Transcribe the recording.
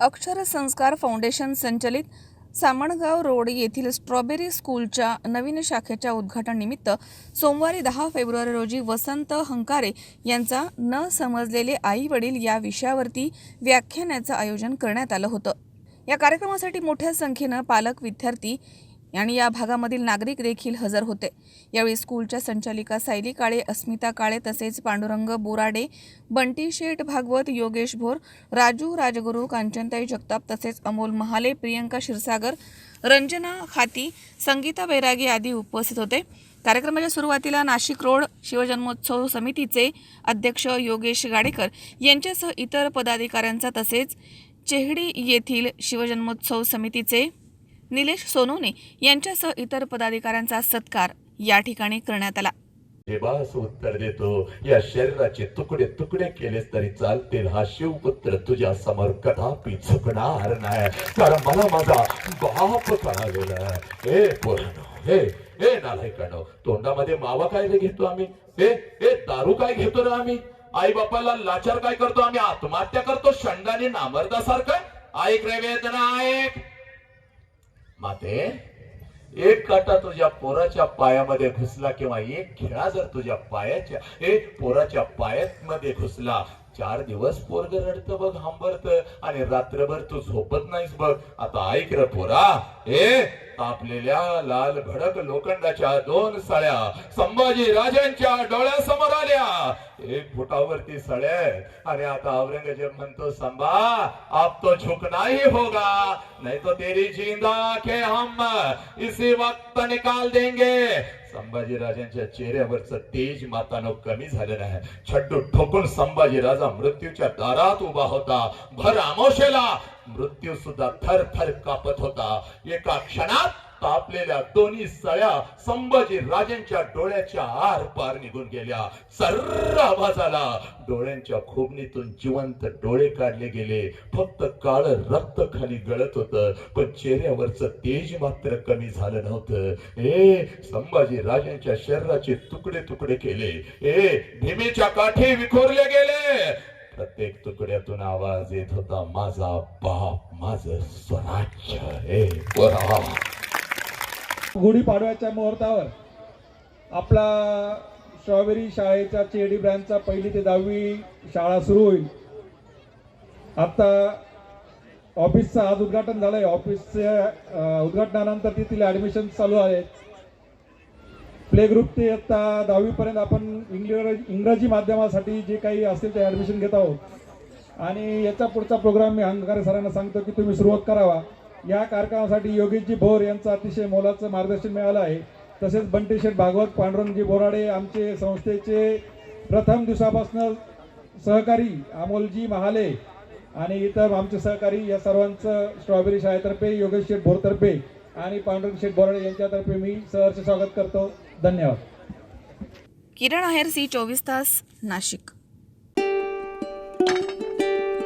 अक्षर संस्कार फाउंडेशन संचलित सामणगाव रोड येथील स्ट्रॉबेरी स्कूलच्या नवीन शाखेच्या उद्घाटननिमित्त सोमवारी दहा फेब्रुवारी रोजी वसंत हंकारे यांचा न समजलेले आई वडील या विषयावरती व्याख्यानाचं आयोजन करण्यात आलं होतं. या कार्यक्रमासाठी मोठ्या संख्येनं पालक विद्यार्थी आणि या भागामधील नागरिक देखील हजर होते. यावेळी स्कूलच्या संचालिका सायली काळे अस्मिता काळे तसेच पांडुरंग बोराडे बंटी शेठ भागवत योगेश भोर राजू राजगुरू कांचनताई जगताप तसेच अमोल महाले प्रियंका क्षीरसागर रंजना खाती संगीता बैरागी आदी उपस्थित होते. कार्यक्रमाच्या सुरुवातीला नाशिक रोड शिवजन्मोत्सव समितीचे अध्यक्ष योगेश गाडेकर यांच्यासह इतर पदाधिकाऱ्यांचा तसेच चेहडी येथील शिवजन्मोत्सव समितीचे निलेश सोनोने यांच्यासह इतर पदाधिकाऱ्यांचा सत्कार या ठिकाणी करण्यात आला. देवास उत्तर देतो या शरीराचे तुकडे तुकडे केलेस तरी चालतील हा शिवपुत्र तुझ्या समोर कदापि झुकणार नाही. कारण मला माझा बाप कळालेला आहे. हे पोरानो हे हे नालायकानो तोंडामध्ये मावा काय घेतो आम्ही? हे हे दारू काय घेतो ना आम्ही? आई बापाला लाचार काय करतो आम्ही? आत्महत्या करतो? शंडाने नामर्दासारखं? ऐक रे वेदना ऐक माते एक काटा तुझ्या पोराच्या पायामध्ये घुसला किंवा एक खेळा जर तुझ्या पायाच्या एक पोराच्या पायात मध्ये घुसला चार दिवस पोरग रडत बघ हंबरत. आणि रात्रभर तू झोपत नाहीस बघ. आता ऐक र पोरा. ए तापलेल्या लाल भडक लोखंडाच्या दोन सळ्या संभाजी राजांच्या डोळ्यासमोर आल्या. एक फुटावरती सळ्या आणि आता औरंगजेब म्हणतो संभा आप तो झुकना ही होगा. नहीं तो तेरी जिंदा के हम. इसी वक्त निकाल देंगे. संभाजीराजांच्या चेहऱ्यावरचं तेज मातानं कमी झालं नाही छड्डू ठोकून संभाजी राजा मृत्यूच्या दारात उभा होता. भर आमोशेला मृत्यू सुद्धा थर थर कापत होता. एका क्षणात तापलेल्या दोन्ही सळ्या संभाजी राजांच्या डोळ्याच्या आर पार निघून गेल्या. सर्र आवाज आला. डोळ्यांच्या खोबणीतून जिवंत डोळे काढले गेले. फक्त काळ रक्त खाली गळत होत पण चेहऱ्यावरच तेज मात्र कमी झालं नव्हतं. ए संभाजी राजांच्या शरीराचे तुकडे तुकडे केले. ए भीमेच्या काठी विखोरले गेले. प्रत्येक तुकड्यातून आवाज येत होता माझा बाप माझ स्वराज्य हे गुढीपाडव्याच्या मुहूर्तावर आपला स्ट्रॉबेरी शाळेच्या चेडी ब्रँडचा पहिली ते दहावी शाळा सुरू होईल. आता ऑफिसचं आज उद्घाटन झालंय. ऑफिसच्या उद्घाटनानंतर तिथले ॲडमिशन चालू आहेत. प्ले ग्रुप ते आता दहावीपर्यंत आपण इंग्रजी इंग्रजी माध्यमासाठी जे काही असेल ते ॲडमिशन घेत आहोत. आणि याचा पुढचा प्रोग्राम मी अंगकारे सरांना सांगतो की तुम्ही सुरुवात करावा. या कार्यक्रमासाठी योगेशजी भोर यांचं अतिशय मोलाचं मार्गदर्शन मिळालं आहे. तसेच बंटी शेठ भागवत पांडुरंगजी बोराडे आमचे संस्थेचे प्रथम दिवसापासून सहकारी अमोलजी महाले आणि इतर आमचे सहकारी या सर्वांचं स्ट्रॉबेरी शाळेतर्फे योगेश शेठ भोरतर्फे आणि पांडुरंग शेठ बोराडे यांच्यातर्फे मी सहर्ष स्वागत करतो. धन्यवाद. किरण आहेर सी चोवीस तास नाशिक.